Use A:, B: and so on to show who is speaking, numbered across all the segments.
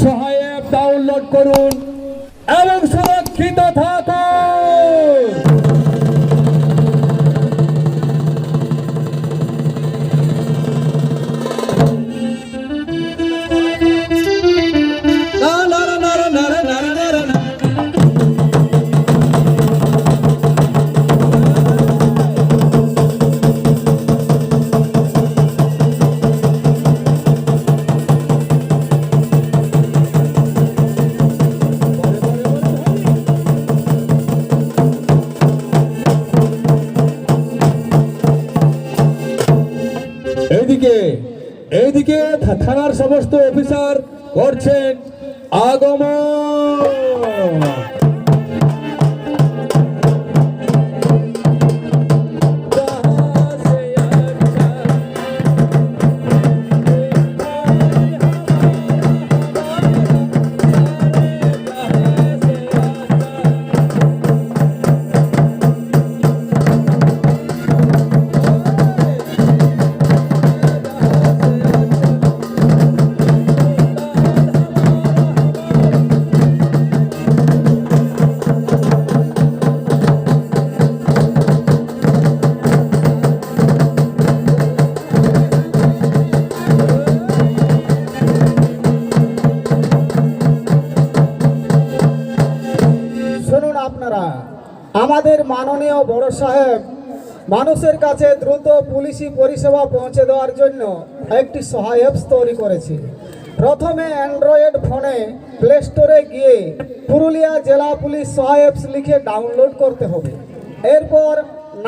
A: সহায়ক ডাউনলোড করুন এবং সুরক্ষিত থাকুন। এইদিকে থা- থানার সমস্ত অফিসার করছেন আগমন।
B: মাননীয় বড় সাহেব, মানুষের কাছে দ্রুত পুলিশি পরিষেবা পৌঁছে দেওয়ার জন্য একটি সহায়ক তৈরি করেছে। প্রথমে অ্যান্ড্রয়েড ফোনে প্লে স্টোরে গিয়ে পুরুলিয়া জেলা পুলিশ সহায়ক লিখে ডাউনলোড করতে হবে। এরপর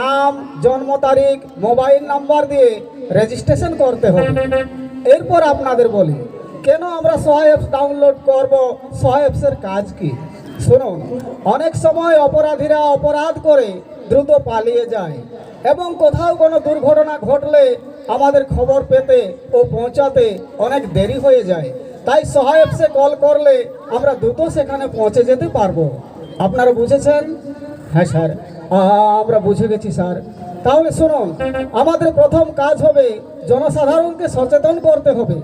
B: নাম, জন্ম তারিখ, মোবাইল নাম্বার দিয়ে রেজিস্ট্রেশন করতে হবে। এরপর আপনাদের বলি, কেন আমরা সহায়ক ডাউনলোড করব? সহায়কের কাজ কি? শুনুন, অনেক সময় অপরাধীরা অপরাধ করে দ্রুত পালিয়ে যায় এবং কোথাও কোনো দুর্ঘটনা ঘটলে আমাদের খবর পেতে ও পৌঁছাতে অনেক দেরি হয়ে যায়। তাই সহায়কসে কল করলে আমরা দ্রুত সেখানে পৌঁছে যেতে পারব। আপনারা বুঝেছেন? হ্যাঁ স্যার। আমরা বুঝে গেছি স্যার। তাহলে শুনুন, আমাদের প্রথম কাজ হবে জনসাধারণকে সচেতন করতে হবে।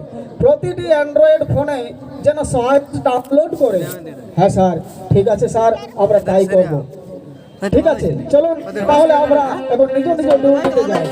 B: প্রতিটি অ্যান্ড্রয়েড ফোনে যেন সহায়ক আপলোড করে। হ্যাঁ স্যার ঠিক আছে স্যার আমরা তাই করব। ঠিক আছে চলুন তাহলে আমরা এখন নিজ নিজ ডিউটিতে যাই।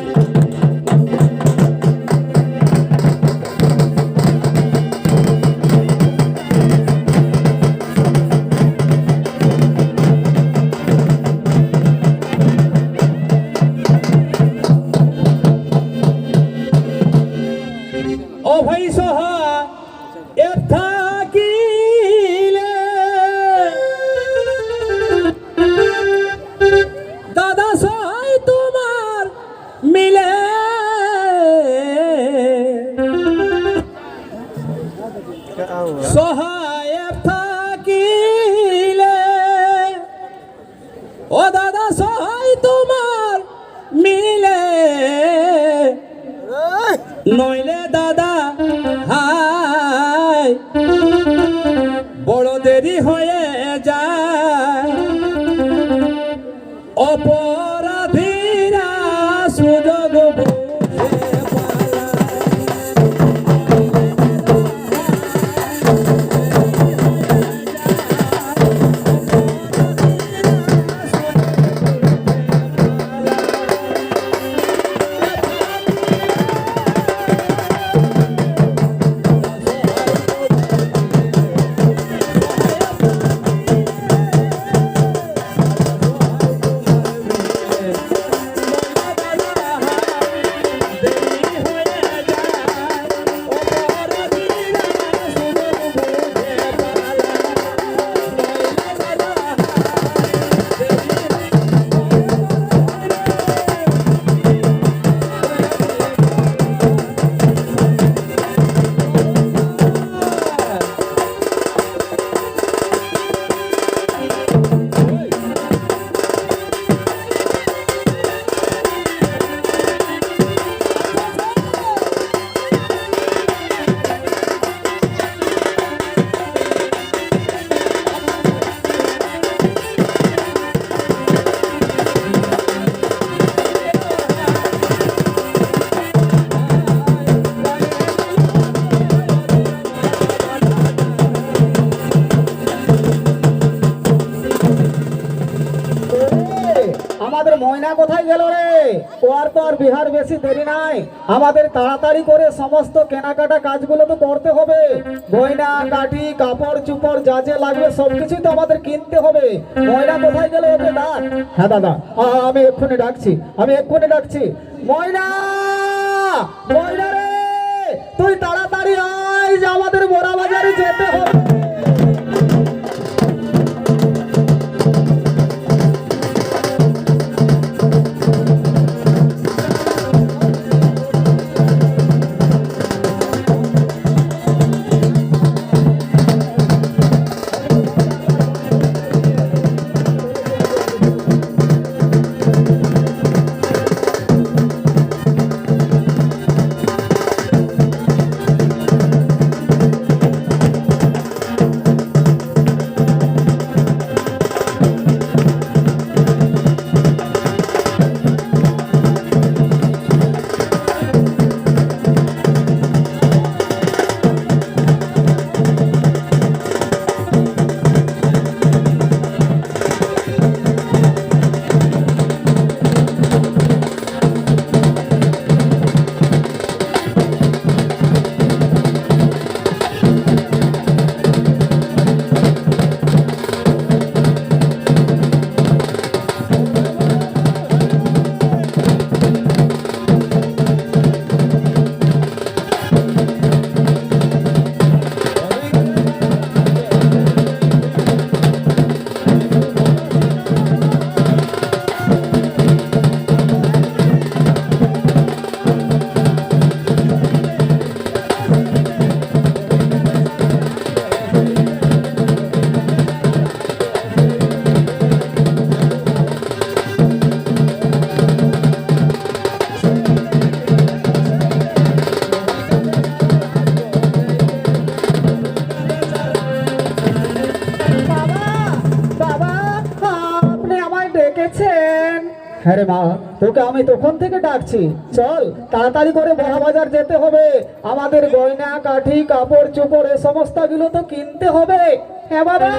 A: অপরাধীরা
B: আর বিহার বেশি দেরি নাই। আমাদের তাড়াতাড়ি করে সমস্ত কেনাকাটা কাজগুলো তো করতে হবে। গয়না, কাঠি, কাপড়, চুপড় যা যা লাগবে সবকিছুই তো আমাদের কিনতে হবে। ময়না কোথায় গেল ওকে ডাক? হ্যাঁ দাদা আমি এক্ষুনি ডাকছি, আমি এক্ষুনি ডাকছি। ময়না! ময়না রে! তুই তাড়াতাড়ি আয় যে আমাদের বড়া বাজারে যেতে হবে। হ্যাঁ রে মা, তোকে আমি তখন থেকে ডাকছি। চল, তাড়াতাড়ি করে বড় বাজার যেতে হবে। আমাদের গয়না, কাঠি, কাপড়, চোপড়, এ সমস্তগুলো তো কিনতে হবে। হ্যাঁ বাবা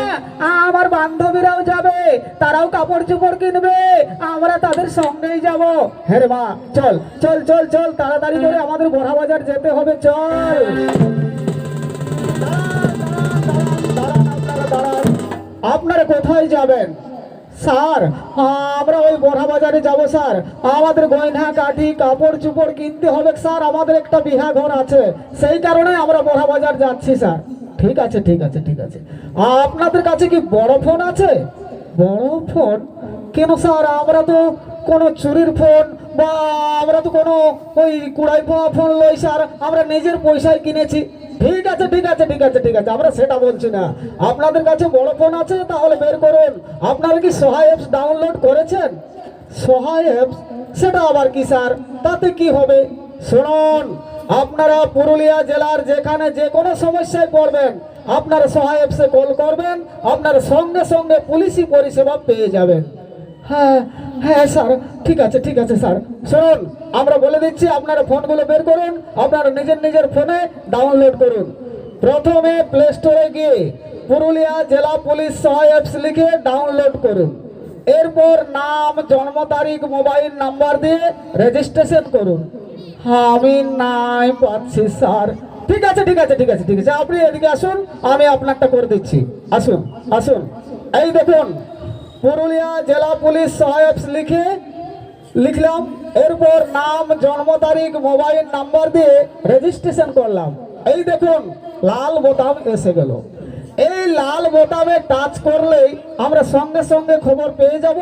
B: আমার বান্ধবীরাও যাবে। তারাও কাপড় চোপড় কিনবে। আমরা তাদের সঙ্গেই যাব। হ্যাঁ রে মা, চল চল চল চল, তাড়াতাড়ি করে আমাদের বড় বাজার যেতে হবে, চল। আপনারা কোথায় যাবেন? স্যার, আমরা ওই বড়া বাজারে যাব, স্যার। আমাদের গয়না কাঠি কাপড় চুপড় কিনতে হবে, স্যার। আমাদের একটা বিহা ঘর আছে। সেই কারণে আমরা বড়া বাজার যাচ্ছি, স্যার। ঠিক আছে ঠিক আছে ঠিক আছে। আপনাদের কাছে কি বড় ফোন আছে? বড় ফোন? কেন, স্যার? আমরা তো কোনো চুরির ফোন বা আমরা তো কোনো ওই কুড়াই পাওয়া ফোন লই, স্যার। আমরা নিজের পয়সায় কিনেছি। ঠিক আছে ঠিক আছে ঠিক আছে ঠিক আছে, আমরা সেটা বলছি না। আপনাদের কাছে বড় ফোন আছে, তাহলে বের করুন। আপনারা কি সহায় অ্যাপস ডাউনলোড করেছেন? সহায় অ্যাপস, সেটা আবার কি স্যার? তাতে কি হবে? শুনুন, আপনারা পুরুলিয়া জেলার যেখানে যে কোনো সমস্যায় পড়বেন, আপনারা সহায় অ্যাপসে কল করবেন, আপনারা সঙ্গে সঙ্গে পুলিশি পরিষেবা পেয়ে যাবেন। হ্যাঁ হ্যাঁ স্যার ঠিক আছে ঠিক আছে স্যার। শুনুন আমরা বলে দিচ্ছি আপনারা ফোনগুলো বের করুন আপনারা নিজের নিজের ফোনে ডাউনলোড করুন। প্রথমে প্লে স্টোরে গিয়ে পুরুলিয়া জেলা পুলিশ সহায় অ্যাপস লিখে ডাউনলোড করুন। এরপর নাম জন্ম তারিখ মোবাইল নাম্বার দিয়ে রেজিস্ট্রেশন করুন। হ্যাঁ, আমি নাই পাচ্ছি স্যার। ঠিক আছে ঠিক আছে ঠিক আছে ঠিক আছে। আপনি এদিকে আসুন আমি আপনারটা করে দিচ্ছি। আসুন আসুন। এই দেখুন পুরুলিয়া জেলা পুলিশ সহায়ক লিখে লিখলাম, এরপর নাম, জন্ম তারিখ, মোবাইল নাম্বার দিয়ে রেজিস্ট্রেশন করলাম। এই দেখুন, লাল বোতাম এসে গেল। এই লাল বোতামে টাচ করলেই আমরা সঙ্গে সঙ্গে খবর পেয়ে যাব,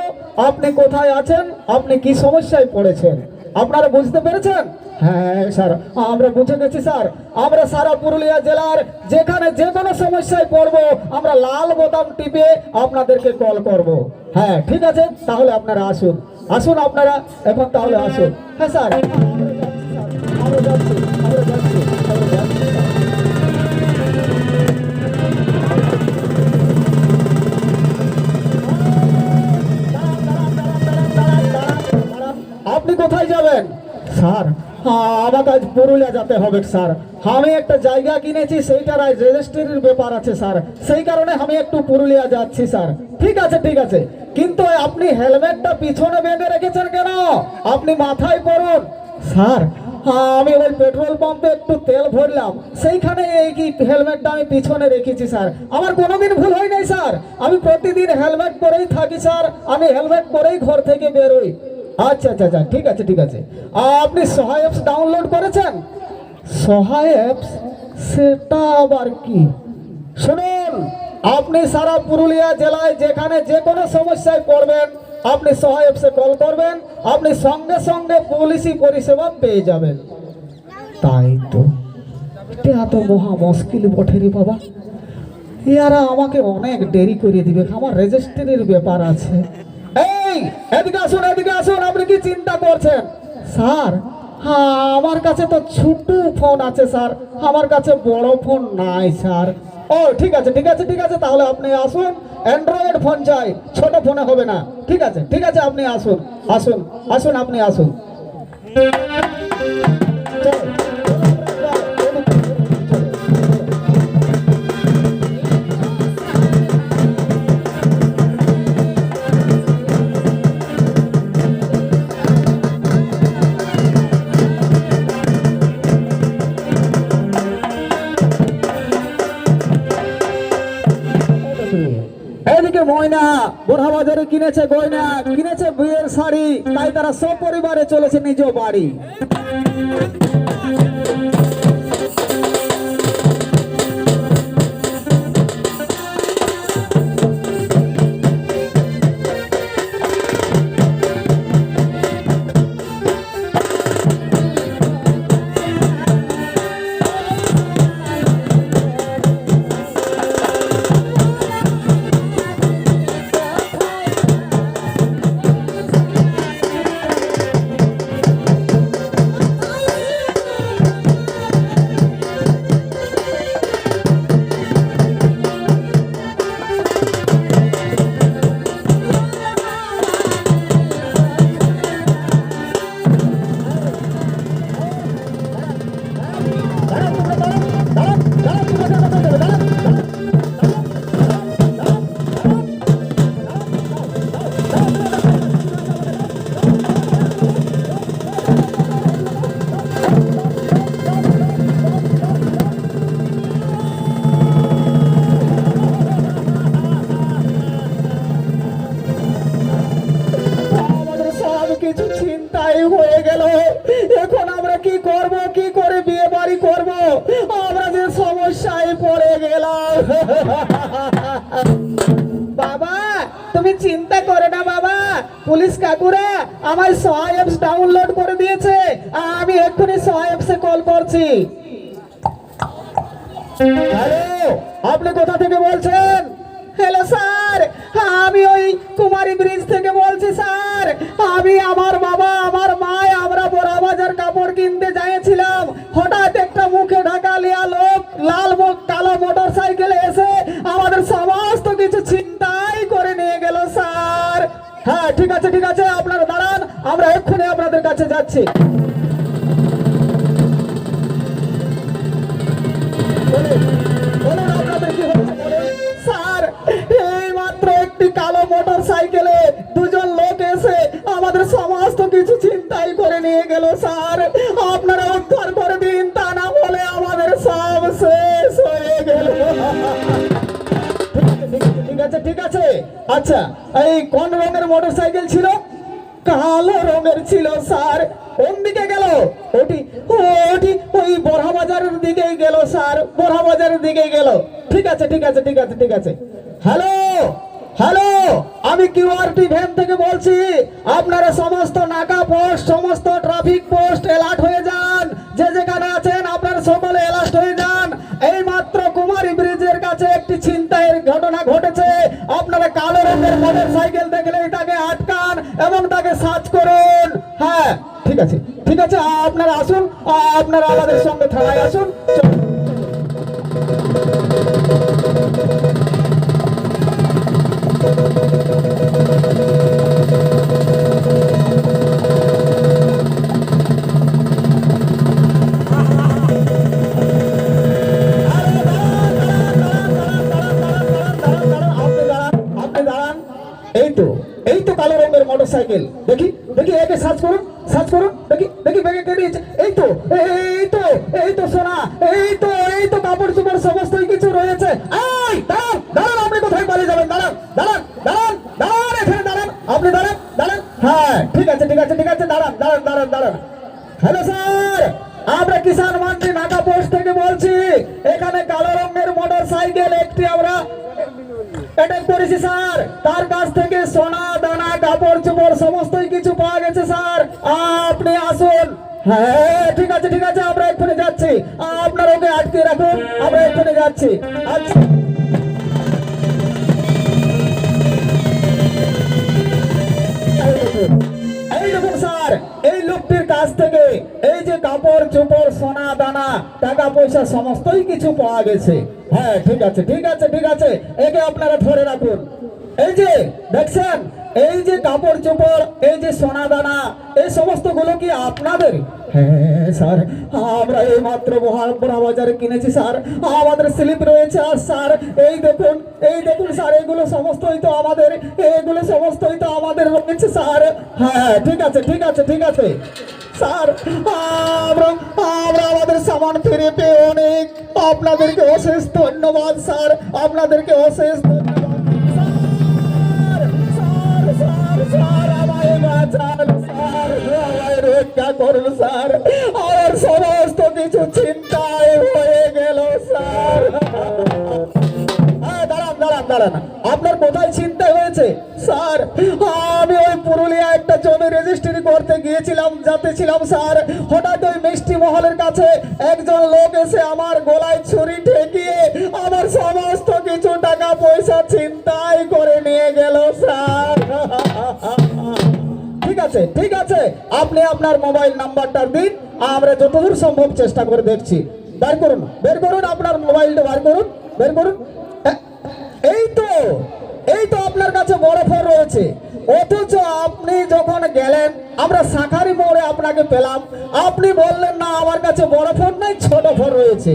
B: আপনি কোথায় আছেন, আপনি কি সমস্যায় পড়েছেন। আপনারা বুঝতে পেরেছেন? হ্যাঁ স্যার। আমরা বুঝে গেছি স্যার। আমরা সারা পুরুলিয়া জেলার যেখানে যে কোনো সমস্যায় পড়ব আমরা লাল বোতাম টিপে আপনাদেরকে কল করব। হ্যাঁ ঠিক আছে? তাহলে আপনারা আসুন। আসুন আপনারা এখন তাহলে আসুন। হ্যাঁ স্যার। আমরা যাচ্ছি, আপনি কোথায় যাবেন? স্যার। আমাকে আজ পুরুলিয়া যেতে হবে স্যার। আমি একটা জায়গা কিনেছি সেইটার আজ রেজিস্ট্রির ব্যাপার আছে স্যার। সেই কারণে আমি একটু পুরুলিয়া যাচ্ছি স্যার। ঠিক আছে ঠিক আছে। কিন্তু আপনি হেলমেটটা পিছনে বেঁধে রেখেছেন কেন? আপনি মাথায় পড়ুন। স্যার। আমি ওই পেট্রোল পাম্পে একটু তেল ভরলাম। সেইখানে এই কি হেলমেটটা আমি পিছনে রেখেছি স্যার। আমার কোনোদিন ভুল হয় নাই স্যার। আমি প্রতিদিন হেলমেট পরেই থাকি স্যার। আমি হেলমেট পরেই ঘর থেকে বেরোই। আচ্ছা আচ্ছা আচ্ছা ঠিক আছে ঠিক আছে। আপনি সহায় অ্যাপস ডাউনলোড করেছেন? সহায় অ্যাপস সেটা আবার কি? শুনুন, আপনি সারা পুরুলিয়া জেলায় যেখানে যে কোনো সমস্যায় পড়বেন, আপনি সহায় অ্যাপসে কল করবেন, আপনি সঙ্গে সঙ্গে পুলিশি পরিষেবা পেয়ে যাবেন। তাই তো। এটা তো মহা মুশকিল বটে রে বাবা। ইয়ারা আমাকে অনেক দেরি করে দিবে। আমার রেজিস্ট্রির ব্যাপার আছে। এদিকে আসুন এদিকে আসুন, আপনি কি চিন্তা করছেন? স্যার হ্যাঁ আমার কাছে তো ছোট ফোন আছে, স্যার। আমার কাছে বড় ফোন নাই, স্যার। ও, ঠিক আছে ঠিক আছে ঠিক আছে, তাহলে আপনি আসুন। অ্যান্ড্রয়েড ফোন চাই, ছোট ফোনে হবে না। ঠিক আছে ঠিক আছে, আপনি আসুন আসুন আসুন, আপনি আসুন। ময়না বোরহা বাজারে কিনেছে গয়না কিনেছে বিয়ের শাড়ি তাই তারা সপরিবারে চলেছে নিজ বাড়ি। দিয়েছে। আমি এক্ষুনি অ্যাপসে কল করছি। হ্যালো, আপনি কোথা থেকে বলছেন? হ্যালো, স্যার, আমি ওই কুমারী ব্রিজ থেকে বলছি, স্যার। আমি আমার বাবা, আমার মা আমরা বড়া বাজার কাপড় কিনতে যাইছিলাম হঠাৎ একটা মুখে ঢাকা লিয়া লোক লাল মুখ, কালো মোটর সাইকেলে এসে আমাদের সমস্ত কিছু চিন্তাই করে নিয়ে গেল, স্যার। হ্যাঁ ঠিক আছে ঠিক আছে, আপনারা দাঁড়ান, আমরা এক্ষুনি আপনাদের কাছে যাচ্ছি। স্যার একটি কালো মোটর সাইকেলে দুজন লোক এসে আমাদের সমস্ত কিছু করে নিয়ে গেল, স্যার। আপনারা উদ্ধার করে দিন, তা না বলে আমাদের সব শেষ হয়ে গেল। ঠিক আছে ঠিক আছে। আচ্ছা এই কোন রঙের মোটর সাইকেল ছিল? কালো রঙের ছিল, স্যার। কোন দিকে গেল? ওটি ওটি ওই বড়া বাজারের দিকেই গেল, স্যার। বড়া বাজারের দিকেই গেল। ঠিক আছে ঠিক আছে ঠিক আছে ঠিক আছে। হ্যালো হ্যালো আমি কিউআরটি ভ্যান থেকে বলছি, আপনারা সমস্ত নাকা পোস্ট সমস্ত ট্রাফিক পোস্ট অ্যালার্ট হয়ে যান। রঙের মোটর সাইকেল দেখলে এটাকে আটকান এবং তাকে সার্চ করুন হ্যাঁ ঠিক আছে ঠিক আছে, আপনারা আসুন, আপনারা আমাদের সঙ্গে থানায় আসুন চলুন। মোটরসাইকেল দেখি দেখি, একে সার্চ করুন সার্চ করুন, দেখি দেখি ব্যাগে কে দিয়েছে এই তো এই তো এই তো সোনা, এই তো এই তো কাপড় চোপড় সমস্তই কিছু রয়েছে। এই, দাঁড়ান দাঁড়ান, আপনি কোথায় পালিয়ে যাবেন? দাঁড়ান দাঁড়ান দাঁড়ান দাঁড়ান, এখানে দাঁড়ান। আপনি দাঁড়ান দাঁড়ান। হ্যাঁ ঠিক আছে ঠিক আছে ঠিক আছে, দাঁড়ান দাঁড়ান দাঁড়ান দাঁড়ান। হ্যালো স্যার আমরা কিষান মান্ডি নাকা পোস্ট থেকে বলছি, এখানে কালো রঙের মোটর সাইকেল একটি আমরা অ্যাটাক করেছি স্যার তার কাছ থেকে সোনা, দানা, কাপড় চোপড় হ্যাঁ ঠিক আছে ঠিক আছে, আমরা এক্ষুনি যাচ্ছি। আপনার ওকে আটকে রাখুন, আমরা এক্ষুনি যাচ্ছি। আচ্ছা। স্যার, এই লোকটির কাছ থেকে এই যে কাপড়, চোপড়, সোনা, দানা, টাকা পয়সা, সমস্তই কিছু পাওয়া গেছে। হ্যাঁ ঠিক আছে ঠিক আছে ঠিক আছে। একে আপনারা ধরে রাখুন। এই যে, দেখছেন? এই যে কাপড় চোপড়, এই যে সোনা দানা, এই সমস্তগুলো কি আপনাদের? হ্যাঁ স্যার, আমরা এই মাত্র বাজারে কিনেছি, স্যার। আমাদের স্লিপ রয়েছে, আর স্যার, এই দেখুন এই দেখুন, স্যার সমস্তই তো আমাদের সমস্তই তো আমাদের স্যার। হ্যাঁ ঠিক আছে ঠিক আছে ঠিক আছে। স্যার আমরা আমাদের সামান ফিরে পেয়ে অনেক, আপনাদেরকে অশেষ ধন্যবাদ, স্যার। আপনাদেরকে অশেষ ধন্যবাদ। বাঁচান স্যার। রক্ষা করুন স্যার। আমার সমস্ত কিছু চিন্তায় হয়ে গেল স্যার। হ্যাঁ, দাঁড়ান দাঁড়ান দাঁড়ান। আপনার কোথায় চিন্তা হয়েছে? স্যার আমি ওই পুরুলিয়া একটা জমি রেজিস্ট্রি করতে গিয়েছিলাম যাতে ছিলাম স্যার। হঠাৎ ওই মিষ্টি মহলের কাছে একজন লোক এসে আমার গলায় ছুরি ঠেকিয়ে আমার সমস্ত কিছু টাকা পয়সা চিন্তাই করে নিয়ে গেল স্যার। ঠিক আছে ঠিক আছে। আপনি আপনার মোবাইল নাম্বারটা দিন, আমরা যতদূর সম্ভব চেষ্টা করে দেখছি। বের করুন বের করুন, আপনার মোবাইলটা বার করুন, বের করুন। এই তো এই তো আপনার কাছে বড় ফোন রয়েছে। অথচ আপনি যখন গেলেন, আমরা শাখারি মোড়ে আপনাকে পেলাম। আপনি বললেন, না, আমার কাছে বড় ফোন নাই, ছোট ফোন রয়েছে।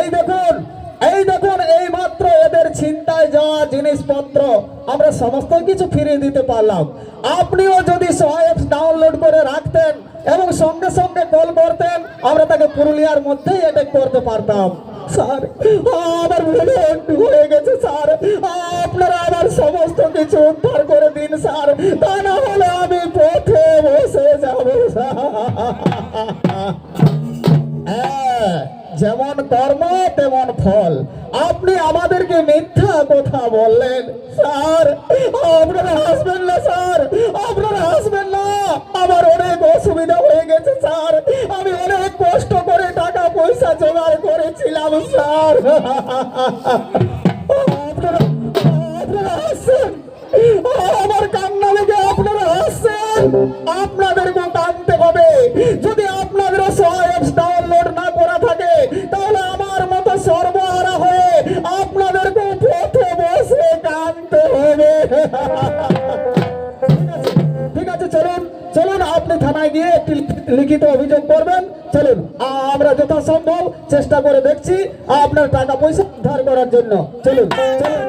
B: এই দেখুন এই দেখুন এই মাত্র এদের চিন্তায় যাওয়া জিনিসপত্র, আমরা সমস্ত কিছু ফিরিয়ে দিতে পারলাম। আপনিও যদি সহায়ক ডাউনলোড করে রাখতেন এবং সঙ্গে সঙ্গে কল করতেন, আমরা তাকে পুরুলিয়ার মধ্যেই অ্যাটাক করতে পারতাম। স্যার হয়ে গেছে, স্যার। আপনারা সমস্ত কিছু উদ্ধার করে দিন, স্যার। তা আমি পথে বসে যাব, স্যার। যেমন কর্ম, তেমন ফল। আপনি আমাদেরকে মিথ্যা কথা বললেন। স্যার, আপনারা হাসবেন না, স্যার? আপনারা হাসবেন না? আমার অনেক অসুবিধা হয়ে গেছে, স্যার। আমি অনেক কষ্ট করে টাকা পয়সা জোগাড় করেছিলাম, স্যার। আপনারা আমার কান্না লেগে আপনারা হাসছেন আপনাদেরকেও কাঁদতে হবে। যদি আপনাদের তাহলে আমার মতো সর্বহারা হয়ে আপনাদেরকে পথে বসে কানতে হবে। ঠিক আছে, চলুন চলুন, আপনি থানায় গিয়ে একটি লিখিত অভিযোগ করবেন। চলুন, আমরা যথাসম্ভব চেষ্টা করে দেখছি আপনার টাকা পয়সা উদ্ধার করার জন্য। চলুন চলুন।